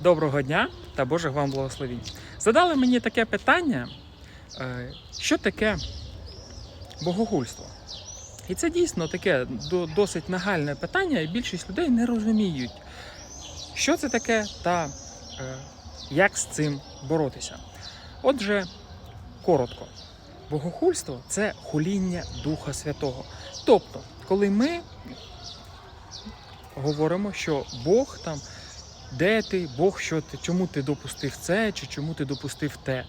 Доброго дня та Божих вам благословінь. Задали мені таке питання, е, що таке богохульство? І це дійсно таке досить нагальне питання, і більшість людей не розуміють, що це таке та е, як з цим боротися. Отже, коротко, богохульство це хуління Духа Святого. Тобто, коли ми говоримо, що Бог там де ти, Бог, що ти, чому ти допустив це, чи чому ти допустив те.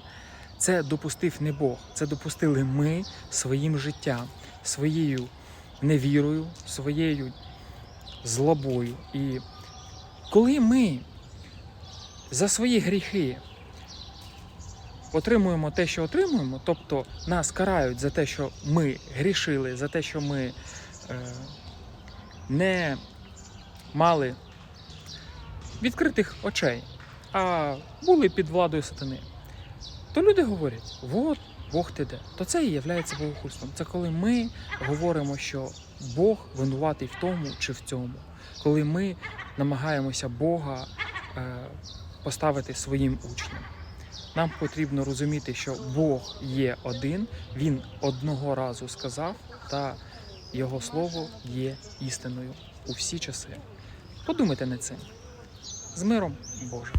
Це допустив не Бог, це допустили ми своїм життям, своєю невірою, своєю злобою. І коли ми за свої гріхи отримуємо те, що отримуємо, тобто нас карають за те, що ми грішили, за те, що ми е, не мали відкритих очей, а були під владою сатани, то люди говорять: от Бог ти де. То це і є богохульством. Це коли ми говоримо, що Бог винуватий в тому чи в цьому, коли ми намагаємося Бога е, поставити своїм учнем. Нам потрібно розуміти, що Бог є один, Він одного разу сказав, та Його слово є істиною у всі часи. Подумайте над цим. З миром Божим.